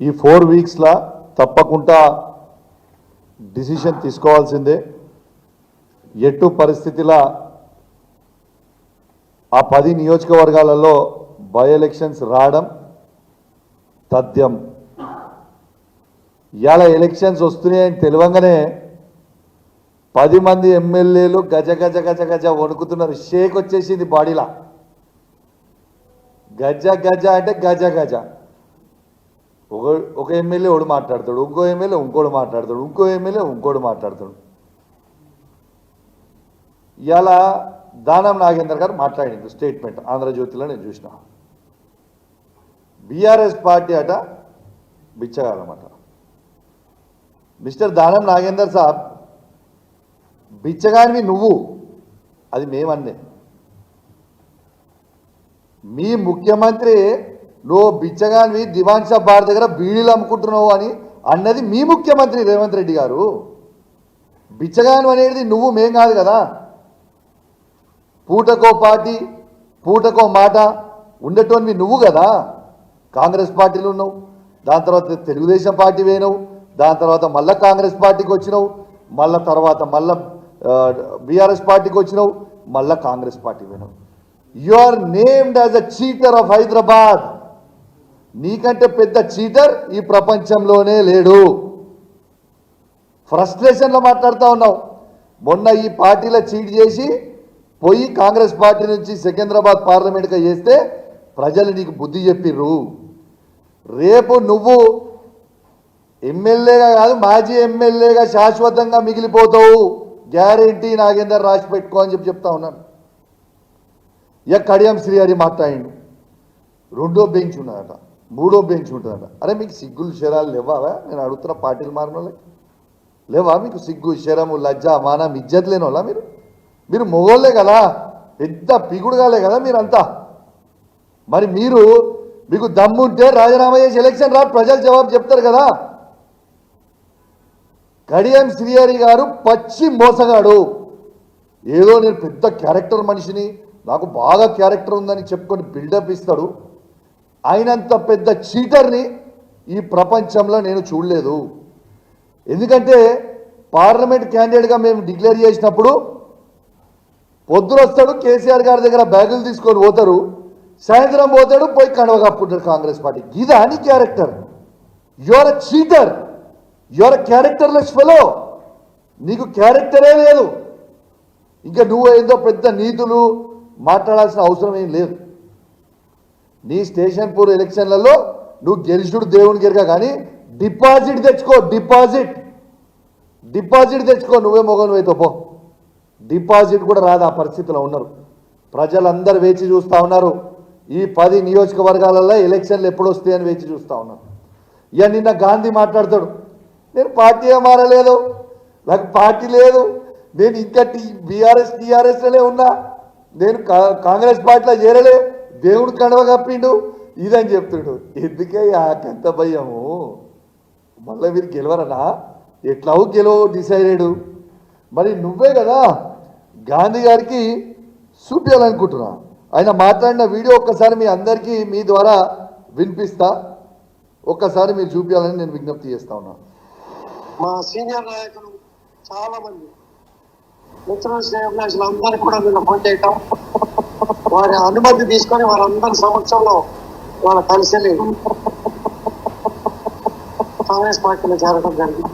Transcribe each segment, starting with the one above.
ఈ ఫోర్ వీక్స్లా తప్పకుండా డిసిషన్ తీసుకోవాల్సిందే. ఎటు పరిస్థితిలా ఆ పది నియోజకవర్గాలలో బై ఎలక్షన్స్ రావడం తథ్యం. ఇవాళ ఎలక్షన్స్ వస్తున్నాయని తెలియంగానే పది మంది ఎమ్మెల్యేలు గజ గజ గజ గజ వణుకుతున్నారు. షేక్ వచ్చేసింది బాడీలా. గజ గజ అంటే గజ గజ. ఒక ఒక ఎమ్మెల్యే ఒకడు మాట్లాడతాడు? ఇంకో ఎమ్మెల్యే ఇంకోడు మాట్లాడతాడు? ఇంకో ఎమ్మెల్యే ఇంకోడు మాట్లాడతాడు? ఇలా దానం నాగేందర్ గారు మాట్లాడింది స్టేట్మెంట్. ఆంధ్రజ్యోతిలో నేను చూసిన. బీఆర్ఎస్ పార్టీ అట బిచ్చగాలన్నమాట మిస్టర్ దానం నాగేందర్ సాబ్ బిచ్చగానివి నువ్వు. అది మేమన్నే. మీ ముఖ్యమంత్రి నువ్వు బిచ్చగానివి దివాన్ షా బార్ దగ్గర బీడీలు అమ్ముకుంటున్నావు అని అన్నది మీ ముఖ్యమంత్రి రేవంత్ రెడ్డి గారు. బిచ్చగాను అనేది నువ్వు మేం కాదు కదా. పూటకో పార్టీ పూటకో మాట ఉండేటోనివి నువ్వు కదా. కాంగ్రెస్ పార్టీలు ఉన్నావు దాని తర్వాత తెలుగుదేశం పార్టీ పోయినావు దాని తర్వాత మళ్ళా కాంగ్రెస్ పార్టీకి వచ్చినావు మళ్ళా తర్వాత మళ్ళా బీఆర్ఎస్ పార్టీకి వచ్చినావు మళ్ళా కాంగ్రెస్ పార్టీ పోయినావు. You are named as a cheater of Hyderabad నీకంటే పెద్ద చీటర్ ఈ ప్రపంచంలోనే లేడు. ఫ్రస్ట్రేషన్లో మాట్లాడుతూ ఉన్నావు. మొన్న ఈ పార్టీలో చీట్ చేసి పోయి కాంగ్రెస్ పార్టీ నుంచి సికింద్రాబాద్ పార్లమెంట్గా చేస్తే ప్రజలు నీకు బుద్ధి చెప్పిర్రు. రేపు నువ్వు ఎమ్మెల్యేగా కాదు మాజీ ఎమ్మెల్యేగా శాశ్వతంగా మిగిలిపోతావు. గ్యారెంటీ నాగేందర్ రాసి పెట్టుకో అని చెప్పి చెప్తా ఉన్నాను. ఇక కడియం శ్రీహరి మాట్లాడిండు. రెండో బెంచ్ ఉన్నదట. మూడో బెంచ్ ఉంటుందంట. అరే మీకు సిగ్గులు శరాలు లేవావా? నేను అడుగుతున్న పార్టీలు మారిన వాళ్ళకి లేవా మీకు సిగ్గు శరము లజ్జ మానం ఇజ్జత్ లేని వాళ్ళ మీరు? మీరు మొగోళ్ళే కదా. పెద్ద పిగుడుగాలే కదా మీరంతా. మరి మీరు మీకు దమ్ముంటే రాజీనామా చేసి ఎలక్షన్ రా ప్రజలు జవాబు చెప్తారు కదా. కడియం శ్రీహరి గారు పచ్చి మోసగాడు. ఏదో నేను పెద్ద క్యారెక్టర్ మనిషిని నాకు బాగా క్యారెక్టర్ ఉందని చెప్పుకొని బిల్డప్ ఇస్తాడు. ఆయనంత పెద్ద చీటర్ని ఈ ప్రపంచంలో నేను చూడలేదు. ఎందుకంటే పార్లమెంట్ క్యాండిడేట్గా మేము డిక్లేర్ చేసినప్పుడు పొద్దునొస్తాడు కేసీఆర్ గారి దగ్గర బ్యాగులు తీసుకొని పోతారు సాయంత్రం పోతాడు పోయి కండవ కాంగ్రెస్ పార్టీ. ఇది అని character. Your a cheater your a characterless fellow నీకు క్యారెక్టరే లేదు. ఇంకా నువ్వు ఏదో పెద్ద నీతులు మాట్లాడాల్సిన అవసరం ఏం లేదు. నీ స్టేషన్ పూర్ ఎలక్షన్లలో నువ్వు గెలిచుడు దేవుని గెరగా కానీ డిపాజిట్ తెచ్చుకో డిపాజిట్. డిపాజిట్ తెచ్చుకో నువ్వే మొగను అయితే పో డిపాజిట్ కూడా రాదు ఆ పరిస్థితిలో ఉన్నారు. ప్రజలందరూ వేచి చూస్తూ ఉన్నారు. ఈ పది నియోజకవర్గాలలో ఎలక్షన్లు ఎప్పుడు వస్తాయని వేచి చూస్తూ ఉన్నారు. ఇక నిన్న గాంధీ మాట్లాడతాడు. నేను పార్టీ మారలేదు. నాకు పార్టీ లేదు. నేను ఇంకా టీ బీఆర్ఎస్ టీఆర్ఎస్లోనే ఉన్నా. నేను కా- కాంగ్రెస్ పార్టీలో చేరలే. దేవుడు కడవ కప్పిండు ఇదని చెప్తుడు. ఎందుకే ఆకంత భయము? మళ్ళీ మీరు గెలవరనా ఎట్లావు గెలవ అయ్యాడు మరి నువ్వే కదా గాంధీ గారికి చూపించాలనుకుంటున్నా ఆయన మాట్లాడిన వీడియో ఒక్కసారి మీ అందరికీ మీ ద్వారా వినిపిస్తా. ఒక్కసారి మీరు చూపించాలని నేను విజ్ఞప్తి చేస్తా ఉన్నా. మా సీనియర్ నాయకులు చాలా మంది మిత్రులు శ్రేయభిలాషులు అందరికీ కూడా నిన్న ఫోన్ చేయటం. వారి అనుమతి తీసుకొని వారందరి సమక్షంలో వాళ్ళ కలిసి కాంగ్రెస్ పార్టీలో చేరడం జరిగింది.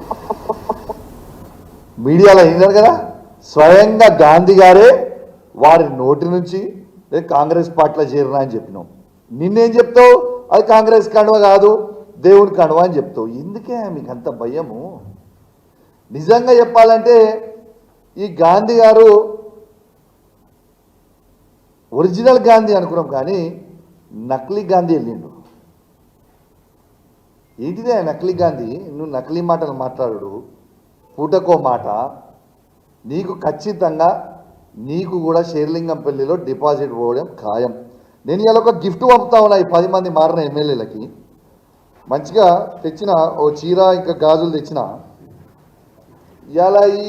మీడియాలో అయినారు కదా? స్వయంగా గాంధీ గారే వారి నోటి నుంచి కాంగ్రెస్ పార్టీలో చేరినా అని చెప్పినాం. నిన్నేం చెప్తావు? అది కాంగ్రెస్ కండువ కాదు దేవుని కండువ అని చెప్తావు. ఎందుకే మీకు అంత భయము? నిజంగా చెప్పాలంటే ఈ గాంధీ గారు ఒరిజినల్ గాంధీ అనుకున్నాం కానీ నకిలీ గాంధీ వెళ్ళిండు. ఏంటిదే నకిలీ గాంధీ? నువ్వు నకిలీ మాటలు మాట్లాడు పూటకో మాట నీకు ఖచ్చితంగా నీకు కూడా షేర్లింగంపల్లిలో డిపాజిట్ పోవడం ఖాయం. నేను ఇలా ఒక గిఫ్ట్ పంపుతా ఉన్నా ఈ పది మంది మారిన ఎమ్మెల్యేలకి. మంచిగా తెచ్చిన ఓ చీర ఇంకా గాజులు తెచ్చిన. ఇలా ఈ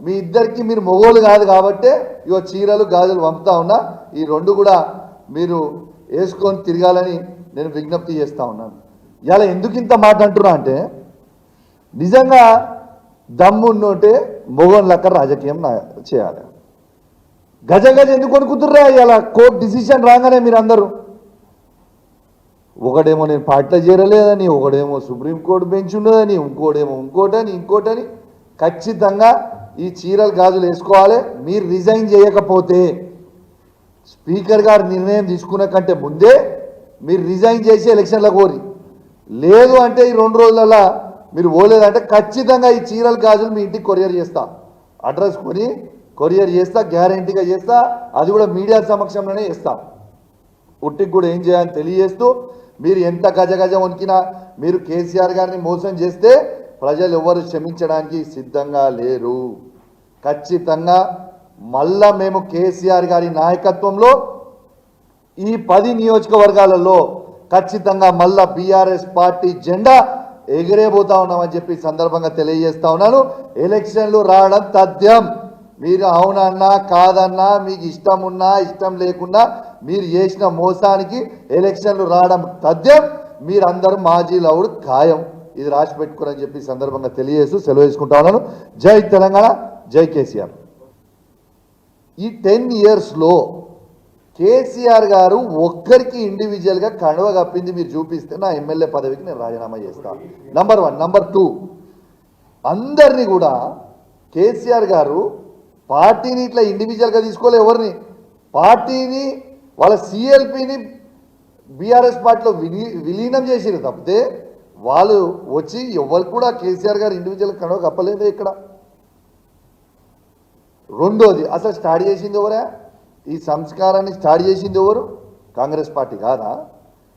మీ ఇద్దరికి మీరు మొగోళ్ళు కాదు కాబట్టే ఇగో చీరలు గాజులు పంపుతా ఉన్నా. ఈ రెండు కూడా మీరు వేసుకొని తిరగాలని నేను విజ్ఞప్తి చేస్తూ ఉన్నాను. ఇలా ఎందుకు ఇంత మాట అంటున్నా అంటే నిజంగా దమ్మున్నుంటే మొగోన్ లెక్క రాజకీయం నా- చేయాలి. గజ గజ ఎందుకు అనుకుంటుర్రా ఇలా కోర్టు డిసిషన్ రాగానే మీరు అందరూ ఒకడేమో నేను పార్టీలో చేరలేదని ఒకడేమో సుప్రీంకోర్టు బెంచ్ ఉన్నదని ఇంకోటేమో ఇంకోటని ఇంకోటని. ఖచ్చితంగా ఈ చీరలు గాజులు వేసుకోవాలి. మీరు రిజైన్ చేయకపోతే స్పీకర్ గారు నిర్ణయం తీసుకున్న కంటే ముందే మీరు రిజైన్ చేసి ఎలక్షన్లకు కోరి. లేదు అంటే ఈ రెండు రోజులలో మీరు పోలేదంటే ఖచ్చితంగా ఈ చీరల గాజులు మీ ఇంటికి కొరియర్ చేస్తా. అడ్రస్ కొని కొరియర్ చేస్తా గ్యారంటీగా చేస్తా అది కూడా మీడియా సమక్షంలోనే చేస్తా. ఉట్టికి కూడా ఏం చేయాలని తెలియజేస్తూ మీరు ఎంత గజ గజ వణికినా మీరు కేసీఆర్ గారిని మోసం చేస్తే ప్రజలు ఎవరు క్షమించడానికి సిద్ధంగా లేరు. ఖచ్చితంగా మళ్ళా మేము కేసీఆర్ గారి నాయకత్వంలో ఈ పది నియోజకవర్గాలలో ఖచ్చితంగా మళ్ళా బీఆర్ఎస్ పార్టీ జెండా ఎగిరేబోతా ఉన్నామని చెప్పి సందర్భంగా తెలియజేస్తా ఉన్నాను. ఎలక్షన్లు రావడం తథ్యం. మీరు అవునన్నా కాదన్నా మీకు ఇష్టం ఉన్నా ఇష్టం లేకున్నా మీరు చేసిన మోసానికి ఎలక్షన్లు రావడం తథ్యం. మీరందరూ మాజీ లవుడు ఖాయం. ఇది రాసి పెట్టుకోరని చెప్పి సందర్భంగా తెలియజేస్తూ సెలవు వేసుకుంటా ఉన్నాను. జై తెలంగాణ జై కేసీఆర్. ఈ టెన్ ఇయర్స్లో కేసీఆర్ గారు ఒక్కరికి ఇండివిజువల్గా కణువ కప్పింది మీరు చూపిస్తే నా ఎమ్మెల్యే పదవికి నేను రాజీనామా చేస్తాను నంబర్ వన్ నంబర్ టూ అందరినీ కూడా కేసీఆర్ గారు పార్టీని ఇట్లా ఇండివిజువల్గా తీసుకోలే ఎవరిని? పార్టీని వాళ్ళ సిఎల్పిని బీఆర్ఎస్ పార్టీలో విలీ విలీనం చేసిరు తప్పితే వాళ్ళు వచ్చి ఎవరు కూడా కేసీఆర్ గారు ఇండివిజువల్ కడవ కప్పలేదు ఇక్కడ. రెండోది అసలు స్టార్ట్ చేసింది ఎవరా? ఈ సంస్కారాన్ని స్టార్ట్ చేసింది ఎవరు? కాంగ్రెస్ పార్టీ కాదా?